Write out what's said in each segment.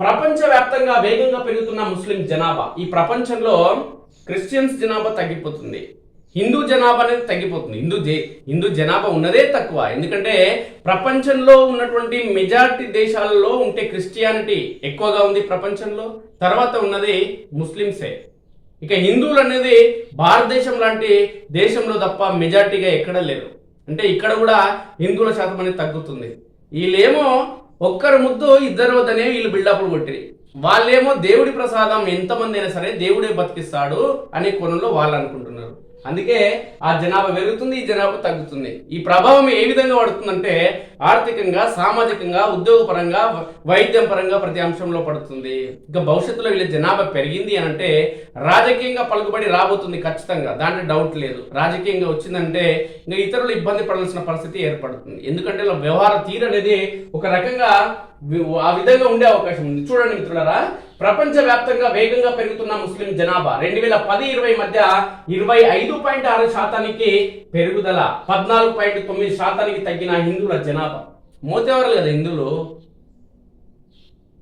ప్రపంచవ్యాప్తంగా వేగంగా పెరుగుతున్న ముస్లిం జనాభా. ఈ ప్రపంచంలో క్రిస్టియన్స్ జనాభా తగ్గిపోతుంది. హిందూ జనాభా అనేది తగ్గిపోతుంది. హిందూ జే హిందూ జనాభా ఉన్నదే తక్కువ. ఎందుకంటే ప్రపంచంలో ఉన్నటువంటి మెజారిటీ దేశాలలో ఉంటే క్రిస్టియానిటీ ఎక్కువగా ఉంది ప్రపంచంలో. తర్వాత ఉన్నది ముస్లిమ్సే. ఇక హిందువులు అనేది భారతదేశం లాంటి దేశంలో తప్ప మెజారిటీగా ఎక్కడ లేరు. అంటే ఇక్కడ కూడా హిందువుల శాతం అనేది తగ్గుతుంది. వీళ్ళేమో ఒక్కరు ముద్దు ఇద్దరు వద్దనే వీళ్ళు బిల్డప్లు కొట్టిరి. వాళ్ళేమో దేవుడి ప్రసాదం ఎంతమంది అయినా సరే దేవుడే బతికిస్తాడు అనే కోణంలో వాళ్ళు అనుకుంటున్నారు. అందుకే ఆ జనాభా పెరుగుతుంది ఈ జనాభా తగ్గుతుంది. ఈ ప్రభావం ఏ విధంగా పడుతుందంటే ఆర్థికంగా సామాజికంగా ఉద్యోగపరంగా వైద్యం పరంగా ప్రతి అంశంలో పడుతుంది. ఇక భవిష్యత్తులో వీళ్ళ జనాభా పెరిగింది అని అంటే రాజకీయంగా పలుకుబడి రాబోతుంది ఖచ్చితంగా దాంట్లో డౌట్ లేదు. రాజకీయంగా వచ్చిందంటే ఇంకా ఇతరులు ఇబ్బంది పడాల్సిన పరిస్థితి ఏర్పడుతుంది. ఎందుకంటే వ్యవహార తీరు అనేది ఒక రకంగా ఆ విధంగా ఉండే అవకాశం ఉంది. చూడండి మిత్రులరా ప్రపంచ వ్యాప్తంగా వేగంగా పెరుగుతున్న ముస్లిం జనాభా రెండు వేల పది ఇరవై మధ్య ఇరవై ఐదు పాయింట్ ఆరు శాతానికి పెరుగుదల పద్నాలుగు పాయింట్ తొమ్మిది శాతానికి తగ్గిన హిందువుల జనాభా. మోతేవారు కదా హిందువులు?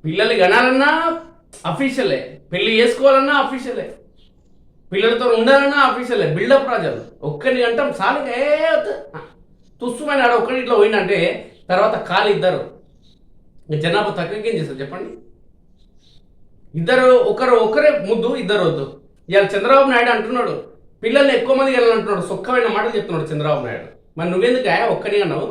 పిల్లలు గనాలన్నా అఫీషియలే. పెళ్ళి చేసుకోవాలన్నా అఫీషియలే. పిల్లలతో ఉండాలన్నా అఫీషియలే. బిల్డప్ రాజాలు. ఒక్కరిని అంటాం చాలు తుస్సుమైన ఆడ ఒక్కడి ఇట్లా పోయినంటే తర్వాత కాలు ఇద్దరు. జనాభా తక్కువకి ఏం చేస్తారు చెప్పండి? ఇద్దరు ఒకరు ఒకరే ముద్దు ఇద్దరు వద్దు. ఇవాళ చంద్రబాబు నాయుడు అంటున్నాడు పిల్లల్ని ఎక్కువ మంది వెళ్ళాలంటున్నాడు సుఖమైన మాటలు చెప్తున్నాడు చంద్రబాబు నాయుడు. మరి నువ్వెందుకు ఆయా ఒక్కని అన్నావు?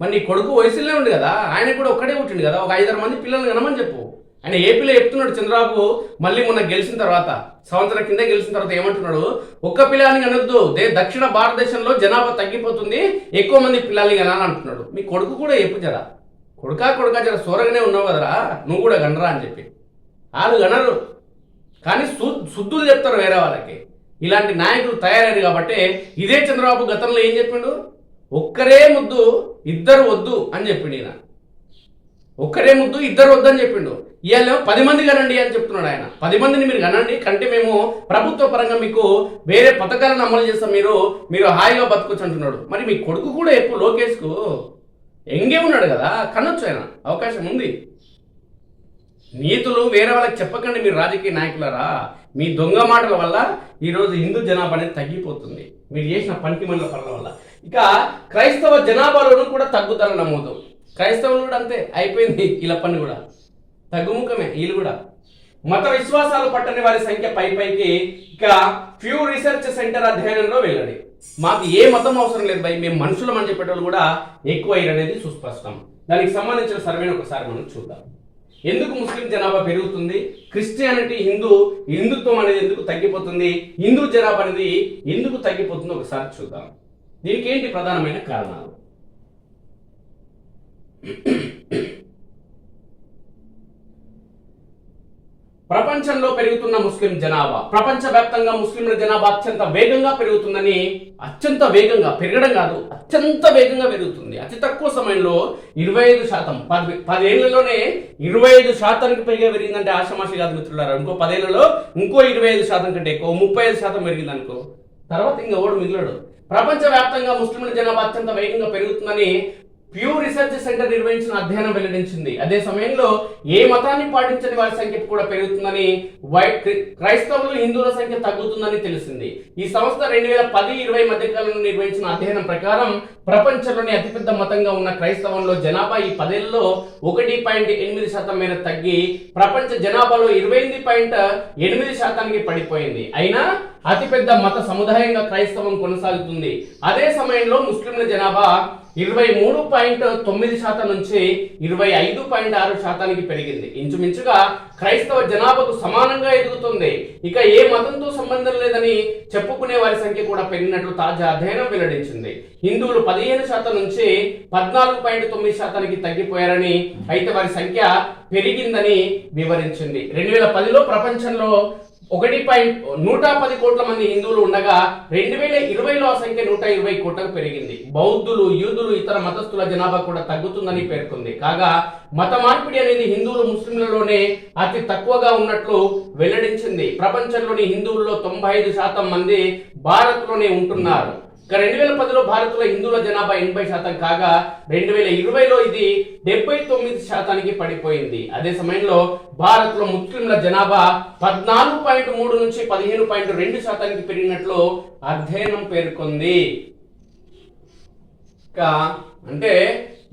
మరి నీ కొడుకు వయసులోనే ఉంది కదా ఆయన కూడా ఒక్కడే పుట్టిండు కదా ఒక ఐదారు మంది పిల్లల్ని కనమని చెప్పు. ఆయన ఏపీలో చెప్తున్నాడు చంద్రబాబు మళ్ళీ మొన్న గెలిచిన తర్వాత సంవత్సరం కింద గెలిచిన తర్వాత ఏమంటున్నాడు? ఒక్క పిల్లాన్ని కనొద్దు దే దక్షిణ భారతదేశంలో జనాభా తగ్గిపోతుంది ఎక్కువ మంది పిల్లల్ని కనాలంటున్నాడు. మీ కొడుకు కూడా చెప్పు జరా కొడుకా కొడుకా జర సూరగానే ఉన్నావు కదరా? నువ్వు కూడా గనరా అని చెప్పి. వాళ్ళు గనరు. కానీ సు శుద్ధులు చెప్తారు వేరే వాళ్ళకి. ఇలాంటి నాయకులు తయారయ్యారు కాబట్టి ఇదే చంద్రబాబు గతంలో ఏం చెప్పిండు? ఒక్కరే ముద్దు ఇద్దరు వద్దు అని చెప్పిండు ఈయన. ఒక్కరే ముద్దు ఇద్దరు వద్దు అని చెప్పిండు. ఇవాళ పది మంది కనండి అని చెప్తున్నాడు ఆయన. పది మందిని మీరు కనండి కంటే మేము ప్రభుత్వ పరంగా మీకు వేరే పథకాలను అమలు చేస్తాం మీరు మీరు హాయిగా బతకొచ్చు అంటున్నాడు. మరి మీ కొడుకు కూడా ఎప్పుడు లోకేష్కు ఎంగే ఉన్నాడు కదా కనొచ్చు ఆయన. అవకాశం ఉంది. నీతులు వేరే వాళ్ళకి చెప్పకండి మీరు రాజకీయ నాయకులరా. మీ దొంగ మాటల వల్ల ఈరోజు హిందూ జనాభా అనేది తగ్గిపోతుంది. మీరు చేసిన పనికి మండల పనుల వల్ల. ఇక క్రైస్తవ జనాభాలోనూ కూడా తగ్గుదల నమోదు క్రైస్తవులు కూడా అంతే అయిపోయింది. ఇలా పని కూడా. తగ్గుముఖమే వీళ్ళు కూడా. మత విశ్వాసాలు పట్టని వారి సంఖ్య పై పైకి ఇక ఫ్యూ రీసెర్చ్ సెంటర్ అధ్యయనంలో వెళ్ళండి. మాకు ఏ మతం అవసరం లేదు భయ్ మేము మనుషులం అని చెప్పేటోళ్ళు కూడా ఎక్కువ అనేది సుస్పష్టం. దానికి సంబంధించిన సర్వేను ఒకసారి మనం చూద్దాం. ఎందుకు ముస్లిం జనాభా పెరుగుతుంది? క్రిస్టియానిటీ హిందూ హిందుత్వం అనేది ఎందుకు తగ్గిపోతుంది? హిందూ జనాభా అనేది ఎందుకు తగ్గిపోతుందో? ఒకసారి చూద్దాం. దీనికి ఏంటి ప్రధానమైన కారణాలు? ప్రపంచంలో పెరుగుతున్న ముస్లిం జనాభా ప్రపంచవ్యాప్తంగా ముస్లింల జనాభా అత్యంత వేగంగా పెరుగుతుందని అత్యంత వేగంగా పెరగడం కాదు అత్యంత వేగంగా పెరుగుతుంది. అతి తక్కువ సమయంలో ఇరవై ఐదు శాతం పది పదేళ్ళలోనే ఇరవై ఐదు శాతానికి పైగా పెరిగిందంటే ఆషమాషి కాదు మిత్రులారా. ఇంకో పదేళ్ళలో ఇంకో ఇరవై ఐదు శాతం కంటే ఎక్కువ ముప్పై ఐదు శాతం పెరిగింది అనుకో తర్వాత ఇంకా ఓడు మిగిలాడు? ప్రపంచవ్యాప్తంగా ముస్లింల జనాభా అత్యంత వేగంగా పెరుగుతుందని ప్యూ రీసెర్చ్ సెంటర్ నిర్వహించిన అధ్యయనం వెల్లడించింది. అదే సమయంలో ఏ మతాన్ని పాటించని వారి సంఖ్య కూడా పెరుగుతుందని వైట్ క్రైస్తవులు హిందువుల సంఖ్య తగ్గుతుందని తెలిసింది. ఈ సంస్థ రెండు వేల పది ఇరవై మధ్య కాలంలో నిర్వహించిన అధ్యయనం ప్రకారం ప్రపంచంలోని అతిపెద్ద మతంగా ఉన్న క్రైస్తవంలో జనాభా ఈ పదేళ్ళలో ఒకటి పాయింట్ ఎనిమిది శాతం మేర తగ్గి ప్రపంచ జనాభాలో ఇరవై ఎనిమిది పాయింట్ ఎనిమిది శాతానికి పడిపోయింది. అయినా అతిపెద్ద మత సముదాయంగా క్రైస్తవం కొనసాగుతుంది. అదే సమయంలో ముస్లింల జనాభా ఇరవై మూడు పాయింట్ తొమ్మిది శాతం నుంచి ఇరవై ఐదు పాయింట్ ఆరు శాతానికి పెరిగింది. ఇంచుమించుగా క్రైస్తవ జనాభాకు సమానంగా ఎదుగుతుంది. ఇక ఏ మతంతో సంబంధం లేదని చెప్పుకునే వారి సంఖ్య కూడా పెరిగినట్లు తాజా అధ్యయనం వెల్లడించింది. హిందువులు పదిహేను శాతం నుంచి పద్నాలుగు పాయింట్ తొమ్మిది శాతానికి తగ్గిపోయారని అయితే వారి సంఖ్య పెరిగిందని వివరించింది. రెండు వేల పదిలో ప్రపంచంలో ఒకటి పాయింట్ నూట పది కోట్ల మంది హిందువులు ఉండగా రెండు వేల ఇరవైలో ఆ సంఖ్య నూట ఇరవై కోట్లకు పెరిగింది. బౌద్ధులు యూదులు ఇతర మతస్థుల జనాభా కూడా తగ్గుతుందని పేర్కొంది. కాగా మత మార్పిడి అనేది హిందువులు ముస్లింలలోనే అతి తక్కువగా ఉన్నట్లు వెల్లడించింది. ప్రపంచంలోని హిందువుల్లో తొంభై ఐదు శాతం మంది భారత్లోనే ఉంటున్నారు. ఇక రెండు వేల పదిలో భారత్లో హిందువుల జనాభా ఎనభై శాతం కాగా రెండు వేల ఇరవైలో ఇది డెబ్బై తొమ్మిది శాతానికి పడిపోయింది. అదే సమయంలో భారత్లో ముస్లింల జనాభా పద్నాలుగు పాయింట్ మూడు నుంచి పదిహేను పాయింట్ రెండు శాతానికి పెరిగినట్లు అధ్యయనం పేర్కొంది. ఇంకా అంటే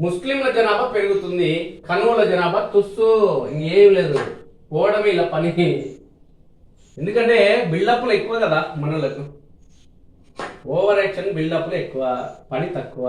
ముస్లింల జనాభా పెరుగుతుంది కనువుల జనాభా తుస్సు ఇంకేం లేదు. పోవడమే ఇలా పని. ఎందుకంటే బిల్డప్లు ఎక్కువ కదా మనలకు ఓవర్ యాక్షన్ బిల్డప్లు ఎక్కువ పని తక్కువ